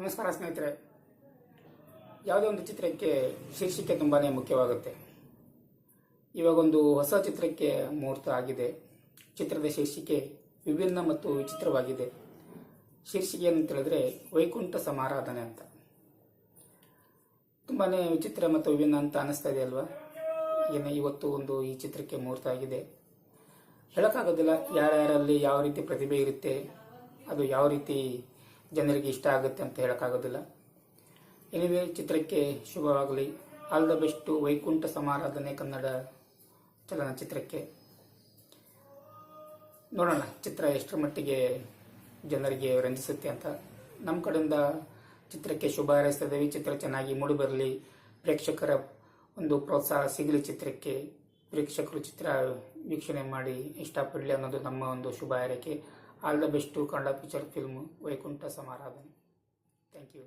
ನಮಸ್ಕಾರ ಸ್ನೇಹಿತರೆ. ಯಾವುದೇ ಒಂದು ಚಿತ್ರಕ್ಕೆ ಶೀರ್ಷಿಕೆ ತುಂಬಾ ಮುಖ್ಯವಾಗುತ್ತೆ. ಇವಾಗೊಂದು ಹೊಸ ಚಿತ್ರಕ್ಕೆ ಮುಹೂರ್ತ ಆಗಿದೆ. ಚಿತ್ರದ ಶೀರ್ಷಿಕೆ ವಿಭಿನ್ನ ಮತ್ತು ವಿಚಿತ್ರವಾಗಿದೆ. ಶೀರ್ಷಿಕೆ ಅಂತ ಹೇಳಿದ್ರೆ ವೈಕುಂಠ ಸಮಾರಾಧನೆ ಅಂತ. ತುಂಬಾ ವಿಚಿತ್ರ ಮತ್ತು ವಿಭಿನ್ನ ಅಂತ ಅನಿಸ್ತಾ ಇದೆ ಅಲ್ವಾ? ಏನು ಇವತ್ತು ಒಂದು ಈ ಚಿತ್ರಕ್ಕೆ ಮುಹೂರ್ತ ಆಗಿದೆ. ಹೇಳೋಕ್ಕಾಗೋದಿಲ್ಲ ಯಾರ್ಯಾರಲ್ಲಿ ಯಾವ ರೀತಿ ಪ್ರತಿಭೆ ಇರುತ್ತೆ, ಅದು ಯಾವ ರೀತಿ ಜನರಿಗೆ ಇಷ್ಟ ಆಗುತ್ತೆ ಅಂತ ಹೇಳೋಕ್ಕಾಗೋದಿಲ್ಲ. ಎನಿವೆ, ಚಿತ್ರಕ್ಕೆ ಶುಭವಾಗಲಿ. All the best Vaikuntha Samaradhane Kannada ಚಲನಚಿತ್ರಕ್ಕೆ. ನೋಡೋಣ ಚಿತ್ರ ಎಷ್ಟರ ಮಟ್ಟಿಗೆ ಜನರಿಗೆ ರಂಜಿಸುತ್ತೆ ಅಂತ. ನಮ್ಮ ಕಡೆಯಿಂದ ಚಿತ್ರಕ್ಕೆ ಶುಭ ಹಾರೈಸ್ತಾ ಚಿತ್ರ ಚೆನ್ನಾಗಿ ಮೂಡಿಬರಲಿ ಪ್ರೇಕ್ಷಕರ ಒಂದು ಪ್ರೋತ್ಸಾಹ ಸಿಗಲಿ ಚಿತ್ರಕ್ಕೆ. ಪ್ರೇಕ್ಷಕರು ಚಿತ್ರ ವೀಕ್ಷಣೆ ಮಾಡಿ ಇಷ್ಟಪಡಲಿ ಅನ್ನೋದು ನಮ್ಮ ಒಂದು ಶುಭ ಹಾರೈಕೆ. All the best Kannada picture film Vaikuntha Samaradhane thank you